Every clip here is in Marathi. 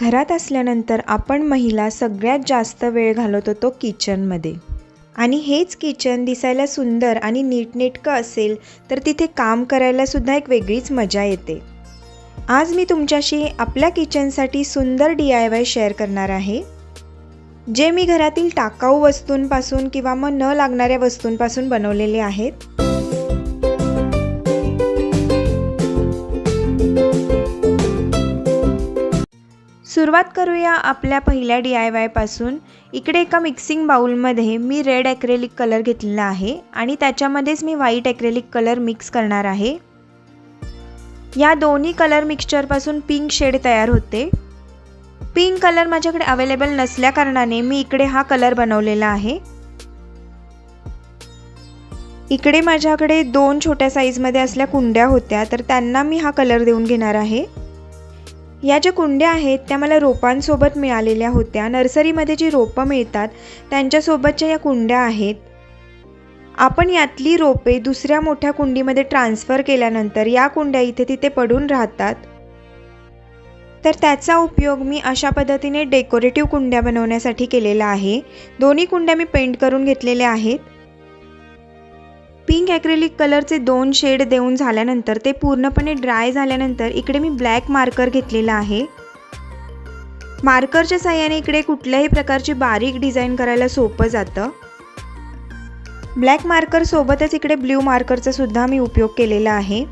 घरात असल्यानंतर आपण महिला सगळ्यात जास्त वेळ घालवत होतो किचनमध्ये. आणि हेच किचन दिसायला सुंदर आणि नीटनेटकं असेल तर तिथे काम करायलासुद्धा एक वेगळीच मजा येते. आज मी तुमच्याशी आपल्या किचनसाठी सुंदर डी आय वाय शेअर करणार आहे. जे मी घरातील टाकाऊ वस्तूंपासून किंवा मग न लागणाऱ्या वस्तूंपासून बनवलेले आहेत. सुरुवात करूया आपल्या पहिल्या डी आय वायपासून इकडे एका मिक्सिंग बाउलमध्ये मी रेड ॲक्रेलिक कलर घेतलेला आहे आणि त्याच्यामध्येच मी व्हाईट ॲक्रेलिक कलर मिक्स करणार आहे. या दोन्ही कलर मिक्सचरपासून पिंक शेड तयार होते. पिंक कलर माझ्याकडे अवेलेबल नसल्या कारणाने मी इकडे हा कलर बनवलेला आहे. इकडे माझ्याकडे दोन छोट्या साईजमध्ये असल्या कुंड्या होत्या तर त्यांना मी हा कलर देऊन घेणार आहे. या ज्या कुंड्या आहेत त्या मला रोपांसोबत मिळालेल्या होत्या. नर्सरीमध्ये जी रोपं मिळतात त्यांच्यासोबतच्या या कुंड्या आहेत. आपण यातली रोपे दुसऱ्या मोठ्या कुंडीमध्ये ट्रान्सफर केल्यानंतर या कुंड्या इथे तिथे पडून राहतात. तर त्याचा उपयोग मी अशा पद्धतीने डेकोरेटिव्ह कुंड्या बनवण्यासाठी केलेला आहे. दोन्ही कुंड्या मी पेंट करून घेतलेल्या आहेत. पिंक ॲक्रेलिक कलरचे दोन शेड देऊन झाल्यानंतर ते पूर्णपणे ड्राय झाल्यानंतर इकडे मी ब्लॅक मार्कर घेतलेला आहे. मार्करच्या साह्याने इकडे कुठल्याही प्रकारची बारीक डिझाईन करायला सोपं जातं. ब्लॅक मार्कर सोबतच इकडे ब्ल्यू मार्करचा सुद्धा मी उपयोग केलेला आहे.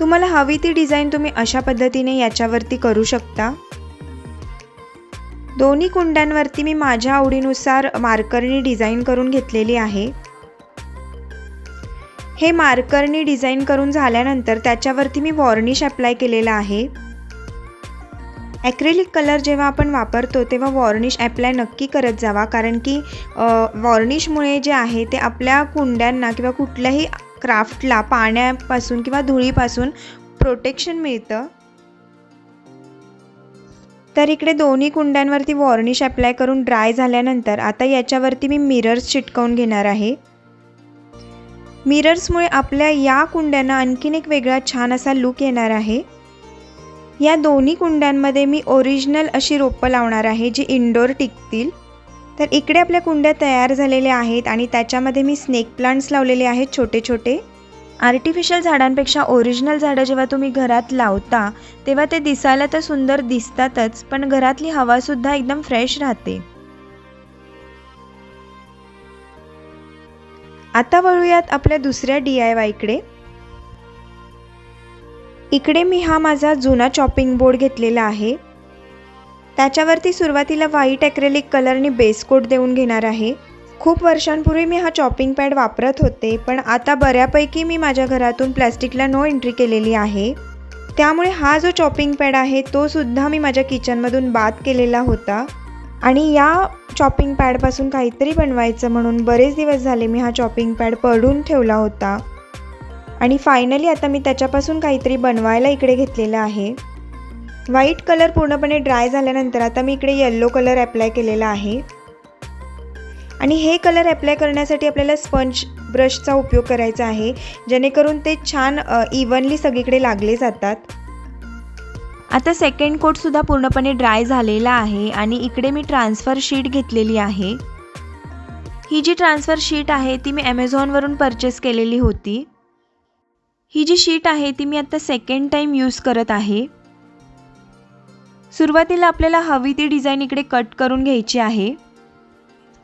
तुम्हाला हवी ती डिझाईन तुम्ही अशा पद्धतीने याच्यावरती करू शकता. दोन्ही कुंड्यांवरती मी माझ्या आवडीनुसार मार्करने डिझाईन करून घेतलेली आहे. हे मार्करनी डिझाईन करून झाल्यानंतर त्याच्यावरती मी वॉर्निश अप्लाय केलेला आहे. ॲक्रेलिक कलर जेव्हा आपण वापरतो तेव्हा वॉर्निश ॲप्लाय नक्की करत जावा. कारण की वॉर्निशमुळे जे आहे ते आपल्या कुंड्यांना किंवा कुठल्याही क्राफ्टला पाण्यापासून किंवा धुळीपासून प्रोटेक्शन मिळतं. तर इकडे दोन्ही कुंड्यांवरती वॉर्निश अप्लाय करून ड्राय झाल्यानंतर आता याच्यावरती मी मिरर्स चिटकवून घेणार आहे. मिरर्समुळे आपल्या या कुंड्यांना आणखीन एक वेगळा छान असा लुक येणार आहे. या दोन्ही कुंड्यांमध्ये मी ओरिजिनल अशी रोपं लावणार आहे जी इंडोर टिकतील. तर इकडे आपल्या कुंड्या तयार झालेल्या आहेत आणि त्याच्यामध्ये मी स्नेक प्लांट्स लावलेले आहेत छोटे छोटे. आर्टिफिशियल झाडांपेक्षा ओरिजिनल झाडं जेव्हा तुम्ही घरात लावता तेव्हा ते दिसायला तर सुंदर दिसतातच पण घरातली हवासुद्धा एकदम फ्रेश राहते. आता वळूयात आपल्या दुसऱ्या डी आय वायकडे इकडे मी हा माझा जुना चॉपिंग बोर्ड घेतलेला आहे. त्याच्यावरती सुरुवातीला व्हाईट ॲक्रेलिक कलरने बेस कोट देऊन घेणार आहे. खूप वर्षांपूर्वी मी हा चॉपिंग पॅड वापरत होते पण आता बऱ्यापैकी मी माझ्या घरातून प्लॅस्टिकला नो एंट्री केलेली आहे. त्यामुळे हा जो चॉपिंग पॅड आहे तो सुद्धा मी माझ्या किचनमधून बाद केलेला होता. आणि या चॉपिंग पॅडपासून काहीतरी बनवायचं म्हणून बरेच दिवस झाले मी हा चॉपिंग पॅड पडून ठेवला होता. आणि फायनली आता मी त्याच्यापासून काहीतरी बनवायला इकडे घेतलेलं आहे. व्हाईट कलर पूर्णपणे ड्राय झाल्यानंतर आता मी इकडे येल्लो कलर अप्लाय केलेला आहे. आणि हे कलर अप्लाय करण्यासाठी आपल्याला स्पंज ब्रशचा उपयोग करायचा आहे जेणेकरून ते छान इवनली सगळीकडे लागले जातात. आता सेकंड कोटसुद्धा पूर्णपणे ड्राय झालेला आहे आणि इकडे मी ट्रान्सफर शीट घेतलेली आहे. ही जी ट्रान्सफर शीट आहे ती मी ॲमेझॉनवरून परचेस केलेली होती. ही जी शीट आहे ती मी आत्ता सेकंड टाईम यूज करत आहे. सुरुवातीला आपल्याला हवी ती डिझाईन इकडे कट करून घ्यायची आहे.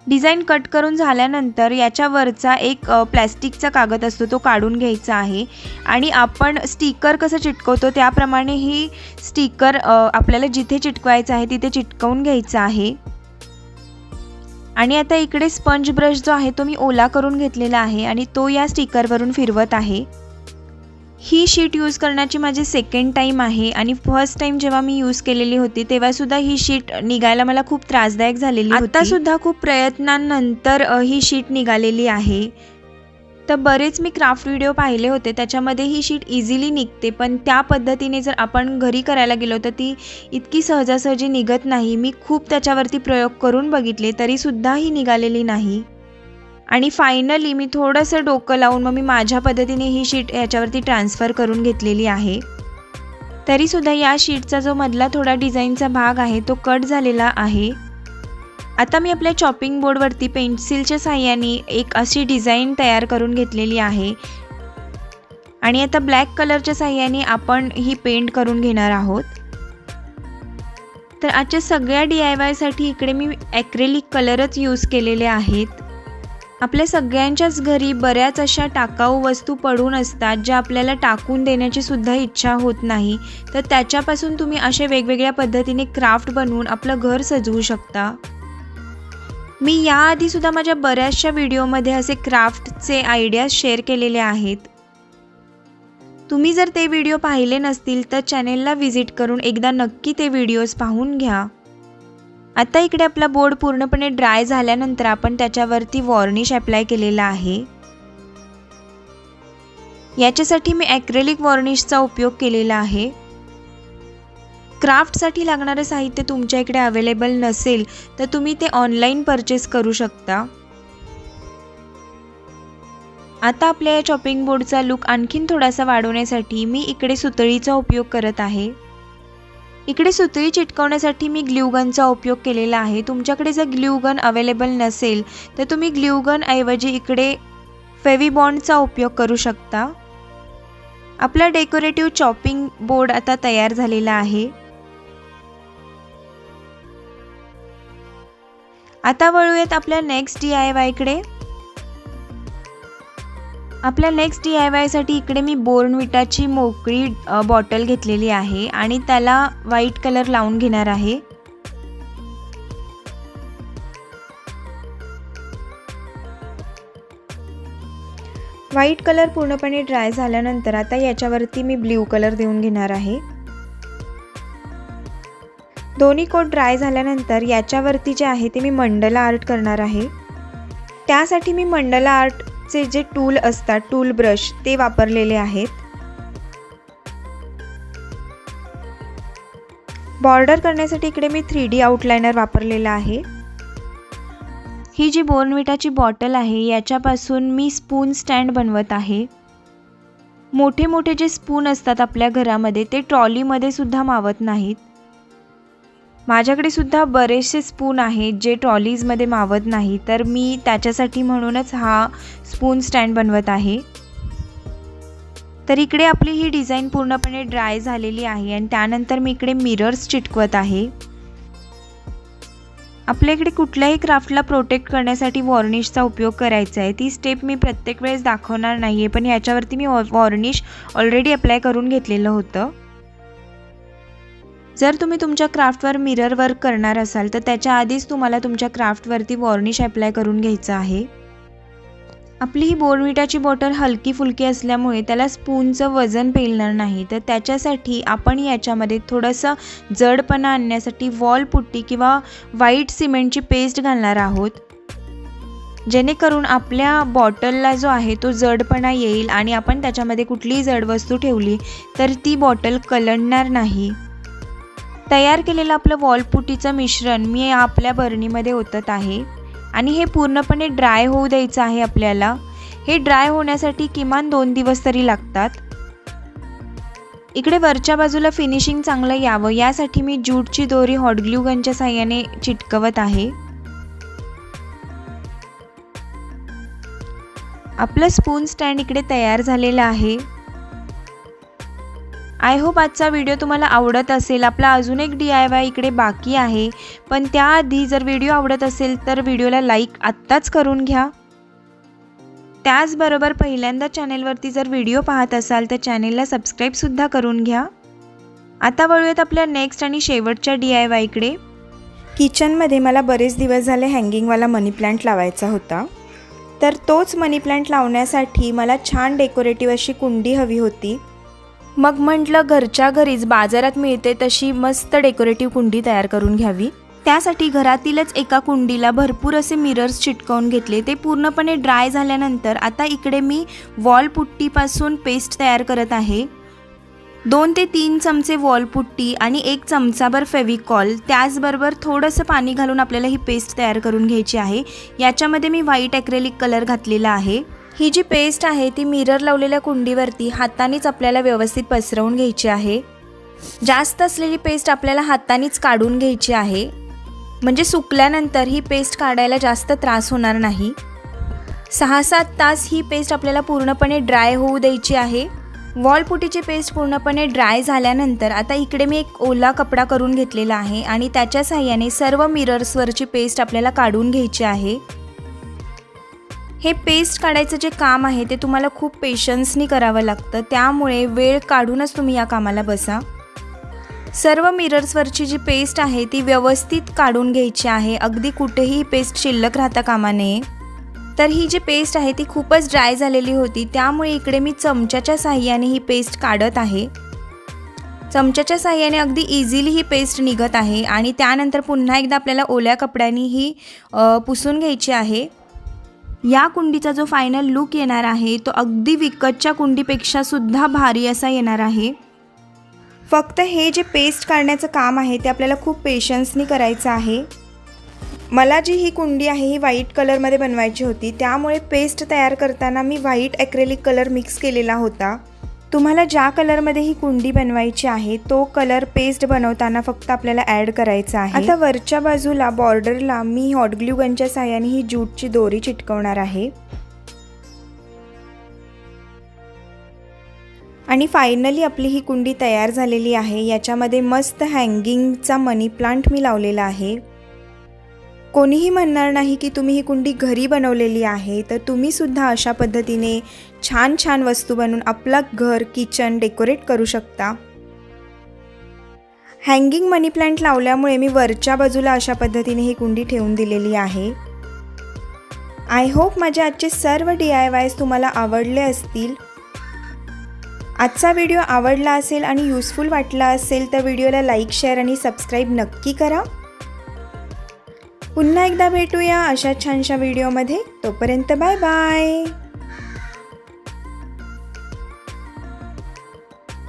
डिझाईन कट करून झाल्यानंतर याच्यावरचा एक प्लॅस्टिकचा कागद असतो तो काढून घ्यायचा आहे. आणि आपण स्टिकर कसं चिटकवतो त्याप्रमाणे ही स्टिकर आपल्याला जिथे चिटकवायचं आहे तिथे चिटकवून घ्यायचं आहे. आणि आता इकडे स्पंज ब्रश जो आहे तो मी ओला करून घेतलेला आहे आणि तो या स्टिकरवरून फिरवत आहे. ही शीट यूज करण्याची माझी सेकंड टाईम आहे आणि फर्स्ट टाईम जेव्हा मी यूज केलेली होती तेव्हासुद्धा ही शीट निघायला मला खूप त्रासदायक झालेली आत्तासुद्धा खूप प्रयत्नांनंतर ही शीट निघालेली आहे. तर बरेच मी क्राफ्ट व्हिडिओ पाहिले होते त्याच्यामध्ये ही शीट इझिली निघते पण त्या पद्धतीने जर आपण घरी करायला गेलो तर ती इतकी सहजासहजी निघत नाही. मी खूप त्याच्यावरती प्रयोग करून बघितले तरीसुद्धा ही निघालेली नाही. आणि फायनली मी थोडंसं डोकं लावून मग मी माझ्या पद्धतीने ही शीट याच्यावरती ट्रान्सफर करून घेतलेली आहे. तरीसुद्धा या शीटचा जो मधला थोडा डिझाईनचा भाग आहे तो कट झालेला आहे. आता मी आपल्या चॉपिंग बोर्डवरती पेन्सिलच्या साह्याने एक अशी डिझाईन तयार करून घेतलेली आहे. आणि आता ब्लॅक कलरच्या साह्याने आपण ही पेंट करून घेणार आहोत. तर आजच्या सगळ्या डी आय वायसाठी इकडे मी ॲक्रेलिक कलरच यूज केलेले आहेत. आपल्या सगळ्यांच्याच घरी बऱ्याच अशा टाकाऊ वस्तू पडून असतात ज्या आपल्याला टाकून देण्याची सुद्धा इच्छा होत नाही. तर त्याच्यापासून तुम्ही असे वेगवेगळ्या पद्धतीने क्राफ्ट बनवून आपलं घर सजवू शकता. मी याआधी सुद्धा माझ्या बऱ्याचशा व्हिडिओमध्ये असे क्राफ्टचे आयडियाज शेअर केलेले आहेत. तुम्ही जर ते व्हिडिओ पाहिले नसतील तर चॅनेलला व्हिजिट करून एकदा नक्की ते व्हिडिओज पाहून घ्या. आता इकडे आपला बोर्ड पूर्णपणे ड्राय झाल्यानंतर आपण त्याच्यावरती वॉर्निश अप्लाय केलेला आहे. याच्यासाठी मी ॲक्रेलिक वॉर्निशचा उपयोग केलेला आहे. क्राफ्टसाठी लागणारं साहित्य तुमच्या इकडे अवेलेबल नसेल तर तुम्ही ते ऑनलाईन परचेस करू शकता. आता आपल्या या चॉपिंग बोर्डचा लुक आणखीन थोडासा वाढवण्यासाठी मी इकडे सुतळीचा उपयोग करत आहे. इकडे सुतळी चिटकवण्यासाठी मी ग्ल्यूगनचा उपयोग केलेला आहे. तुमच्याकडे जर ग्ल्यूगन अवेलेबल नसेल तर तुम्ही ग्ल्यूगन ऐवजी इकडे फेविबॉन्डचा उपयोग करू शकता. आपला डेकोरेटिव्ह चॉपिंग बोर्ड आता तयार झालेला आहे. आता वळूयात आपल्या नेक्स्ट डी आय वायकडे आपल्या नेक्स्ट डी आय वायसाठी इकडे मी बोर्नविटाची मोकळी बॉटल घेतलेली आहे आणि त्याला व्हाईट कलर लावून घेणार आहे. व्हाईट कलर पूर्णपणे ड्राय झाल्यानंतर आता याच्यावरती मी ब्ल्यू कलर देऊन घेणार आहे. दोन्ही कोट ड्राय झाल्यानंतर याच्यावरती जे आहे ते मी मंडला आर्ट करणार आहे. त्यासाठी मी मंडला आर्ट आर्टचे जे टूल असतात टूल ब्रश ते वापरलेले आहेत. बॉर्डर करण्यासाठी इकडे मी थ्री डी आउटलायनर वापरलेला आहे. ही जी बोर्नविटाची बॉटल आहे याच्यापासून मी स्पून स्टँड बनवत आहे. मोठे मोठे जे स्पून असतात आपल्या घरामध्ये ते ट्रॉलीमध्ये सुद्धा मावत नाहीत. माझ्याकडे सुद्धा बरेचसे स्पून आहेत जे ट्रॉलीजमध्ये मावत नाही. तर मी त्याच्यासाठी म्हणूनच हा स्पून स्टँड बनवत आहे. तर इकडे आपली ही डिझाईन पूर्णपणे ड्राय झालेली आहे आणि त्यानंतर मी इकडे मिरर्स चिटकवत आहे. आपल्या इकडे कुठल्याही क्राफ्टला प्रोटेक्ट करण्यासाठी वॉर्निशचा उपयोग करायचा आहे. ती स्टेप मी प्रत्येक वेळेस दाखवणार नाही आहे पण याच्यावरती मी वॉर्निश ऑलरेडी अप्लाय करून घेतलेलं होतं. जर तुम्ही तुमच्या क्राफ्टवर मिरर वर्क करणार असाल तर त्याच्या आधीच तुम्हाला तुमच्या क्राफ्टवरती वॉर्निश अप्लाय करून घ्यायचं आहे. आपली ही बोर्नविटाची बॉटल हलकी फुलकी असल्यामुळे त्याला स्पूनचं वजन पेलणार नाही. तर त्याच्यासाठी आपण याच्यामध्ये थोडंसं जडपणा आणण्यासाठी वॉल पुट्टी किंवा व्हाईट सिमेंटची पेस्ट घालणार आहोत. जेणेकरून आपल्या बॉटलला जो आहे तो जडपणा येईल आणि आपण त्याच्यामध्ये कुठलीही जड वस्तू ठेवली तर ती बॉटल कलंडणार नाही. तयार केलेलं आपलं वॉलपुटीचं मिश्रण मी आपल्या बरणीमध्ये ओतत आहे. आणि हे पूर्णपणे ड्राय होऊ द्यायचं आहे आपल्याला. हे ड्राय होण्यासाठी किमान दोन दिवस तरी लागतात. इकडे वरच्या बाजूला फिनिशिंग चांगलं यावं यासाठी मी ज्यूटची दोरी हॉटग्ल्यू गनच्या साह्याने चिटकवत आहे. आपलं स्पून स्टँड इकडे तयार झालेलं आहे. आय होप आजचा व्हिडिओ तुम्हाला आवडत असेल. आपला अजून एक डी आय वाय इकडे बाकी आहे. पण त्याआधी जर व्हिडिओ आवडत असेल तर व्हिडिओला लाईक आत्ताच करून घ्या. त्याचबरोबर पहिल्यांदा चॅनेलवरती जर व्हिडिओ पाहत असाल तर चॅनेलला सबस्क्राईबसुद्धा करून घ्या. आता वळूयात आपल्या नेक्स्ट आणि शेवटच्या डी आय वायकडे किचनमध्ये मला बरेच दिवस झाले हँगिंगवाला मनी प्लांट लावायचा होता. तर तोच मनी प्लांट लावण्यासाठी मला छान डेकोरेटिव्ह अशी कुंडी हवी होती. मग म्हटलं घरच्या घरीच बाजारात मिळते तशी मस्त डेकोरेटिव्ह कुंडी तयार करून घ्यावी. त्यासाठी घरातीलच एका कुंडीला भरपूर असे मिरर्स चिटकवून घेतले. ते पूर्णपणे ड्राय झाल्यानंतर आता इकडे मी वॉल पुट्टीपासून पेस्ट तयार करत आहे. दोन ते तीन चमचे वॉलपुट्टी आणि एक चमचाभर फेविकॉल त्याचबरोबर थोडंसं पाणी घालून आपल्याला ही पेस्ट तयार करून घ्यायची आहे. याच्यामध्ये मी व्हाईट ॲक्रेलिक कलर घातलेला आहे. ही जी पेस्ट आहे ती मिरर लावलेल्या कुंडीवरती हातानेच आपल्याला व्यवस्थित पसरवून घ्यायची आहे. जास्त असलेली पेस्ट आपल्याला हातानेच काढून घ्यायची आहे. म्हणजे सुकल्यानंतर ही पेस्ट काढायला जास्त त्रास होणार नाही. सहा सात तास ही पेस्ट आपल्याला पूर्णपणे ड्राय होऊ द्यायची आहे. वॉलपुटीची पेस्ट पूर्णपणे ड्राय झाल्यानंतर आता इकडे मी एक ओला कपडा करून घेतलेला आहे आणि त्याच्या साह्याने सर्व मिरर्सवरची पेस्ट आपल्याला काढून घ्यायची आहे. हे पेस्ट काढायचं जे काम आहे ते तुम्हाला खूप पेशन्सनी करावं लागतं. त्यामुळे वेळ काढूनच तुम्ही या कामाला बसा. सर्व मिरर्सवरची जी पेस्ट आहे ती व्यवस्थित काढून घ्यायची आहे. अगदी कुठेही पेस्ट शिल्लक राहता कामा नये. तर ही जी पेस्ट आहे ती खूपच ड्राय झालेली होती. त्यामुळे इकडे मी चमच्याच्या साह्याने ही पेस्ट काढत आहे. चमच्याच्या साह्याने अगदी इझिली ही पेस्ट निघत आहे. आणि त्यानंतर पुन्हा एकदा आपल्याला ओल्या कपड्यांनी ही पुसून घ्यायची आहे. या कुंडीचा जो फायनल लुक येणार आहे तो अगदी विकतच्या कुंडीपेक्षा सुद्धा भारी असा येणार आहे. फक्त हे जे पेस्ट काढण्याचं काम आहे ते आपल्याला खूप पेशन्सनी करायचं आहे. मला जी ही कुंडी आहे ही व्हाईट कलरमध्ये बनवायची होती त्यामुळे पेस्ट तयार करताना मी व्हाईट ॲक्रेलिक कलर मिक्स केलेला होता. तुम्हाला ज्या कलरमध्ये ही कुंडी बनवायची आहे तो कलर पेस्ट बनवताना फक्त आपल्याला ॲड करायचा आहे. आता वरच्या बाजूला बॉर्डरला मी हॉटग्ल्यू गनच्या साह्याने ही ज्यूटची दोरी चिटकवणार आहे. आणि फायनली आपली ही कुंडी तयार झालेली आहे. याच्यामध्ये मस्त हँगिंगचा मनी प्लांट मी लावलेला आहे. कोणीही म्हणणार नाही की तुम्ही ही कुंडी घरी बनवलेली आहे तर तुम्ही सुद्धा अशा पद्धतीने छान छान वस्तू बनवून आपलं घर किचन डेकोरेट करू शकता. हँगिंग मनी प्लांट लावल्यामुळे मी वरच्या बाजूला अशा पद्धतीने ही कुंडी ठेवून दिलेली आहे. आय होप माझे आजचे सर्व डी आय वायज तुम्हाला आवडले असतील. आजचा व्हिडिओ आवडला असेल आणि युजफुल वाटला असेल तर व्हिडिओला लाईक शेअर आणि सबस्क्राईब नक्की करा. पुन्हा एकदा भेटूया अशा छानशा व्हिडिओमध्ये. तोपर्यंत बाय बाय.